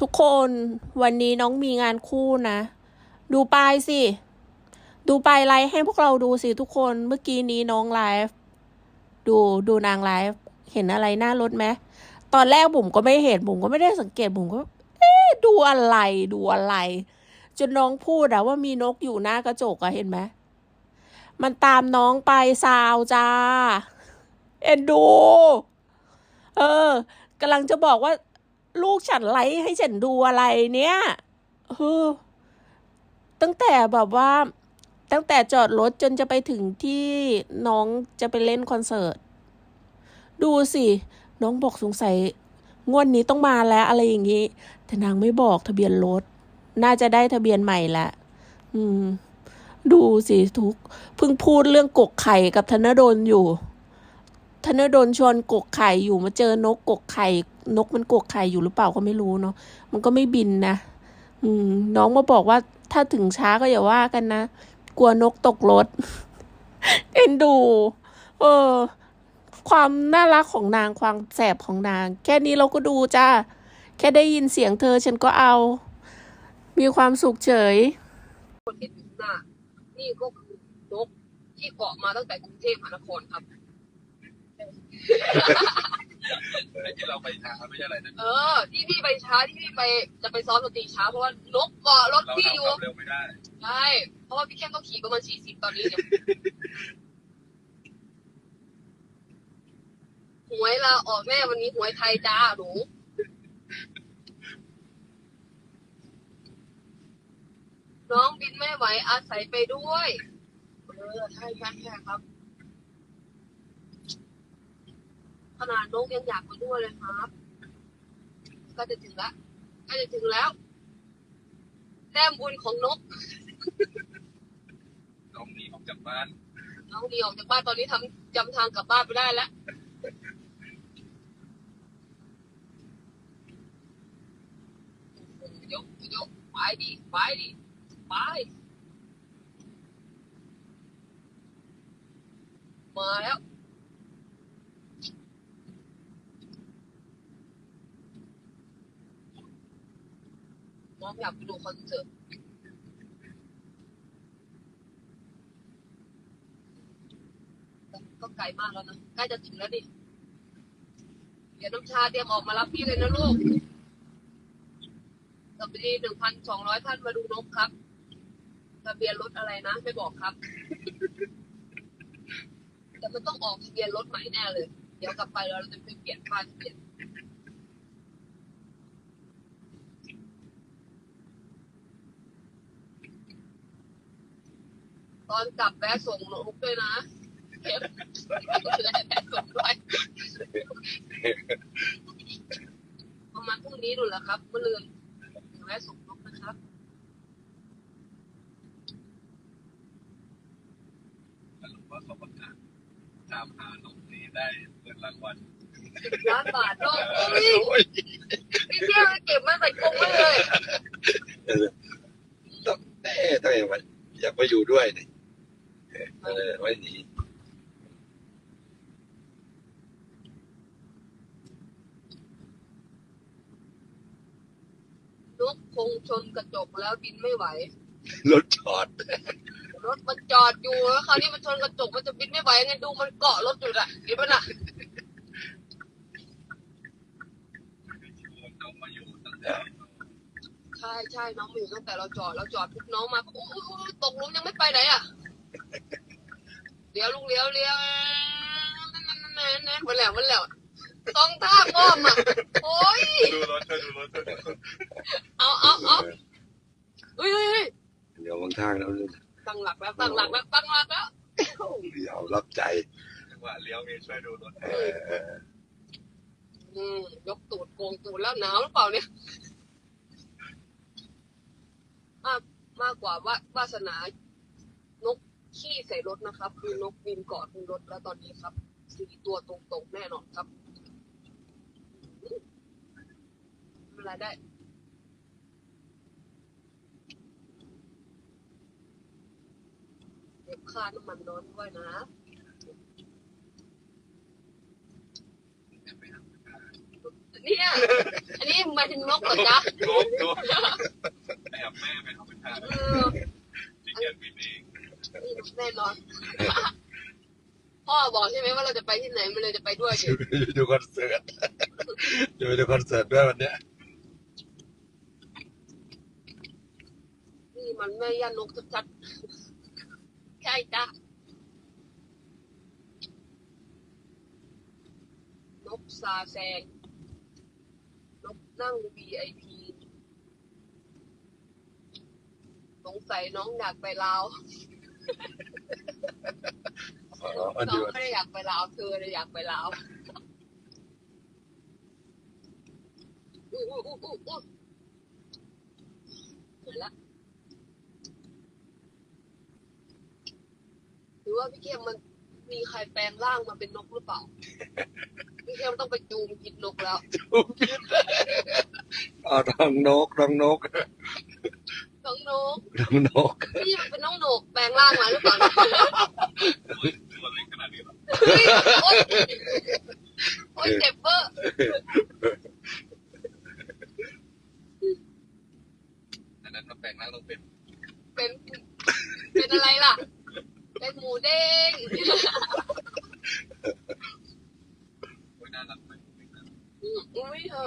ทุกคนวันนี้น้องมีงานคู่นะ ดูปลายสิ ดูปลายไลฟ์ให้พวกเราดูสิทุกคนเมื่อกี้นี้น้องไลฟ์ดูดูนางไลฟ์เห็นอะไรหน้ารถไหมตอนแรกผมก็ไม่เห็นผมก็ไม่ได้สังเกตผมก็ เอ๊ะดูอะไรดูอะไร จนน้องพูดอะว่ามีนกอยู่หน้ากระจกอะเห็นไหมมันตามน้องไปซาวจ้า เอ็นดู เออกำลังจะบอกว่า ลูกฉันไลฟ์ให้ฉันดูอะไรเนี่ยเออตั้งแต่แบบว่า ตั้งแต่จอดรถจนจะไปถึงที่น้องจะไปเล่นคอนเสิร์ต ดูสิ น้องบอกสงสัยงวดนี้ต้องมาแล้วอะไรอย่างนี้ แต่นางไม่บอกทะเบียนรถ น่าจะได้ทะเบียนใหม่ละอืม ดูสิทุกเพิ่งพูดเรื่องกกไข่กับธนดลอยู่ ธนดลชวนกกไข่อยู่มาเจอนกกกไข่ นกมันกกไข่อยู่หรือเปล่าก็ไม่รู้เนาะมันก็ไม่บินนะอืม น้องมาบอกว่าถ้าถึงช้าก็อย่าว่ากันนะกลัวนกตกรถเอ็นดู เออ ความน่ารักของนางความแสบของนาง แค่นี้เราก็ดูจ้าแค่ได้ยินเสียงเธอฉันก็เอา มีความสุขเฉยคนเห็นอยู่ข้างหน้า นี่ก็คือนกที่เกาะมาตั้งแต่กรุงเทพมหานครครับ ไอ้ที่เราไปทางไม่ใช่อะไรนะเออ ที่พี่ไปช้าที่พี่ไปจะไปซ้อมดนตรีช้าเพราะว่านกเกาะรถเราพี่อยู่ทำความเร็วไม่ได้ใช่เพราะว่าพี่แค่ต้องขี่ประมาณสี่สิบตอนนี้เนี่ยหวยลาออกแม่วันนี้หวยไทยจ้าหนูน้องบินไม่ไหวอาศัยไปด้วย เออใช่ใช่ใช่ครับ ขนาดนกยังอยากไปด้วยเลยครับ ก็จะถึงแล้วก็จะถึงแล้วแต้มบุญของนก น้องหนีออกจากบ้าน น้องดีออกจากบ้านตอนนี้ทำจำทางกลับบ้านไปได้แล้ว ยกยกไปดิไปดิไปมาแล้ว น้ องอยากไปดูคอนเสิร์ตก็ไกลมากแล้วนะใกล้จะถึงแล้วดิเดี๋ยวน้ำชาเตรียมออกมารับพี่เลยนะลูกสวัสดีหนึ่งพันสองร้อยท่านมาดูนกครับทะเบียนรถอะไรนะ ไม่บอกครับ แต่มันต้องออกทะเบียนรถใหม่แน่เลย เดี๋ยวกลับไปเราจะไปเปลี่ยนป้ายทะเบียน ตอนกลับแวะส่งนกด้วยนะเก็บแวะส่งด้วยประมาณพรุ่งนี้ดูแหละครับเมื่อลืนแวะส่งนกนะครับสรุปว่าเขาประกาศตามหาน้องนี้ได้เงินรางวัลสิบล้านบาทโลกอุ้ย โอ้ย พี่เที่ยวเก็บมาใส่กรงไว้เลย ต้องแน่ต้องอย่างมันอยากไปอยู่ด้วยนี่เออไว้หนี นกค งชนกระจกแล้วบินไม่ไหว รถจอด รถมันจอดอยู่แล้วคราวนี้มันชนกระจกมันจะบินไม่ไหวไงดูมันเกาะรถอยู่น่ะเห็นปะน่ะน้องมาอยู่ตั้งแต่ใช่ใช่น้องมาอยู่ตั้งแต่เราจอดเราจอดปุ๊บน้องมาโอ้โหตกหลุมยังไม่ไปไหนอะเลี้ยวลุงเลี้ยวเลี้ยวนั่นนั่นนั่นนั่นนั่นวันแล้ววันแล้ว ต้องท่าอ้อมอะโอ้ยดูรถเธอดูรถเธอเอาเอาเอาเฮ้ยเฮ้ยเฮ้ยเดี๋ยวบางทางแล้วตั้งหลักแล้วตั้งหลักแล้วตั้งหลักแล้วเดี๋ยวรับใจจังหวะเลี้ยวมีช่วยดูรถเออเอออืมยกตูดโกงตูดแล้วหนาวหรือเปล่าเนี่ยมากมากกว่าว่าวาสนานกขี้ใส่รถนะครับ คือนกบินเกาะบนรถแล้วตอนนี้ครับสี่ตัวตรงๆแน่นอนครับอืม ไม่เป็นได้เก็บค่าน้ำมันร้อนด้วยนะเนี่ย อันนี้หมายถึงนกเหรอจ๊ะโดนโดนแอบแม่ไปเข้าไปทานเออที่เกียนบินเองนี่แน่นอน พ่อบอกใช่ไหมว่าเราจะไปที่ไหนมันเลยจะไปด้วยดิดูคอนเสิร์ตจะไปดูคอนเสิร์ตด้วยวันเนี้ย นี่ มันแม่ย่านกชัดๆใช่จ้ะนกซาแซงนกนั่ง VIP สงสัยน้องอยากไปลาว อ๋ออันน้เดีอยวงไม่ได้อยากไปลาวเธอเลยอยากไปลาวอู้อู้อู้อู้อู้เห็นละหรือ ว่าพี่เข้มมันมีใครแปลงร่างมาเป็นนกหรือเปล่า พี่เข้มต้องไปจูงกินนกแล้วอ๋อน้องนกน้องนกน้องนกน้องนกนี่มันเป็นน้องนกแปลงร่างมาหรือเปล่าตัวเล็กขนาดนี้หรอเฮ้ยโอ๊ยโอ๊ยเจ็บเบอร์อันนั้นมันแปลงร่างต้องเป็น เป็น เป็นอะไรล่ะ หมูเด้งน่ารักไหมอุ้ยเธอ